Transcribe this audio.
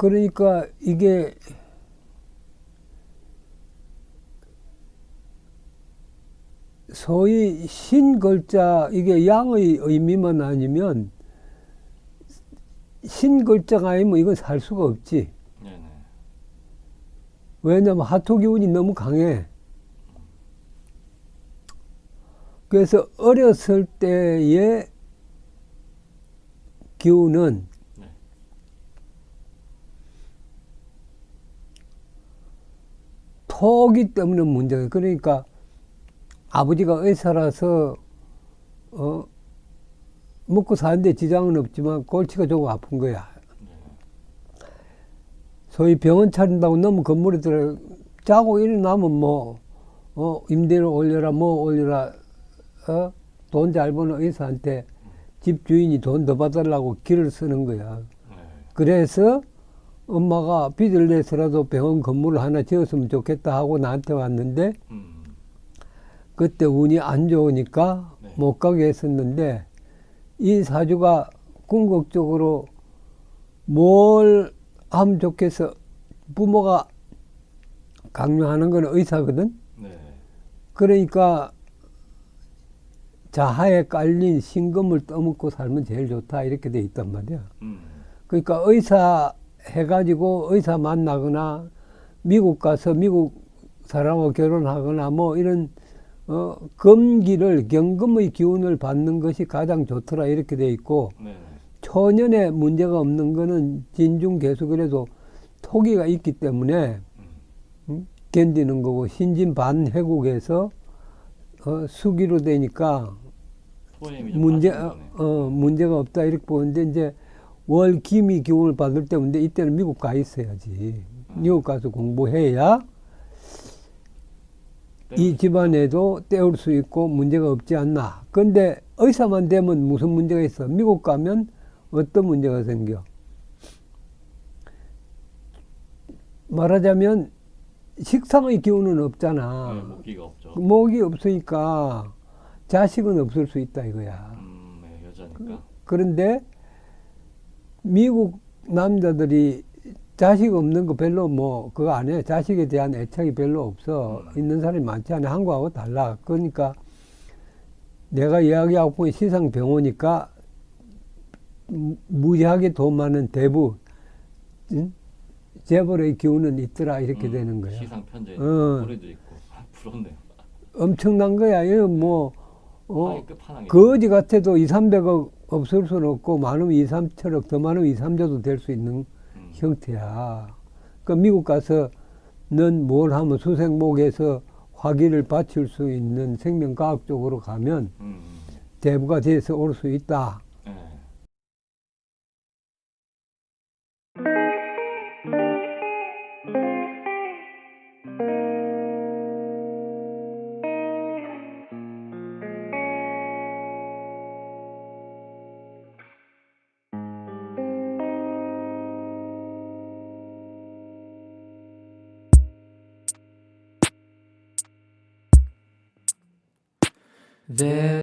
그러니까 이게 소위 신글자 이게 양의 의미만 아니면 신글자가 아니면 이건 살 수가 없지. 네네. 왜냐면 하토 기운이 너무 강해. 그래서 어렸을 때의 기운은 네. 토기 때문에 문제가 그러니까 아버지가 의사라서 어 먹고 사는데 지장은 없지만 골치가 조금 아픈 거야. 소위 병원 차린다고 너무 건물에 들어 자고 일어나면 뭐, 어, 임대료 올려라, 뭐 올려라, 어, 돈 잘 버는 의사한테 집 주인이 돈 더 받으려고 길을 쓰는 거야. 네. 그래서 엄마가 빚을 내서라도 병원 건물을 하나 지었으면 좋겠다 하고 나한테 왔는데 음. 그때 운이 안 좋으니까 네. 못 가게 했었는데 이 사주가 궁극적으로 뭘 하면 좋겠어 부모가 강요하는 건 의사거든 네. 그러니까 자하에 깔린 신금을 떠먹고 살면 제일 좋다 이렇게 돼 있단 말이야 음. 그러니까 의사 해가지고 의사 만나거나 미국 가서 미국 사람하고 결혼하거나 뭐 이런 어 금기를 경금의 기운을 받는 것이 가장 좋더라 이렇게 돼 있고 네네. 초년에 문제가 없는 거는 진중 개수 그래도 토기가 있기 때문에 음. 음, 견디는 거고 신진 반해국에서 어, 수기로 되니까 문제 어. 어, 문제가 없다 이렇게 보는데 이제 월 기미 기운을 받을 때인데 이때는 미국 가 있어야지 미국 가서 공부해야 이 집안에도 때울 수 있고 문제가 없지 않나. 근데 의사만 되면 무슨 문제가 있어? 미국 가면 어떤 문제가 생겨? 말하자면 식상의 기운은 없잖아. 네, 먹기가 없죠. 목이 없으니까 자식은 없을 수 있다 이거야. 음, 네, 여자니까. 그 런데 미국 남자들이 자식 없는 거 별로 뭐 그거 안 해. 자식에 대한 애착이 별로 없어. 음. 있는 사람이 많지 않아. 한국하고 달라. 그러니까 내가 이야기하고 보니 시상 병원이니까 무- 무지하게 돈 많은 대부 응? 재벌의 기운은 있더라 이렇게 음, 되는 거야. 시상 편제 어. 노래도 있고 아, 부럽네요. 엄청난 거야. 이거 뭐 어. 거지 같아도 2, 300억 없을 수는 없고 많으면 2, 3천억 더 많으면 2, 3조도 될 수 있는 음. 형태야. 그 미국 가서 넌뭘 하면 수생목에서 화기를 바칠 수 있는 생명과학 쪽으로 가면 음, 음. 대부가 돼서 올 수 있다. There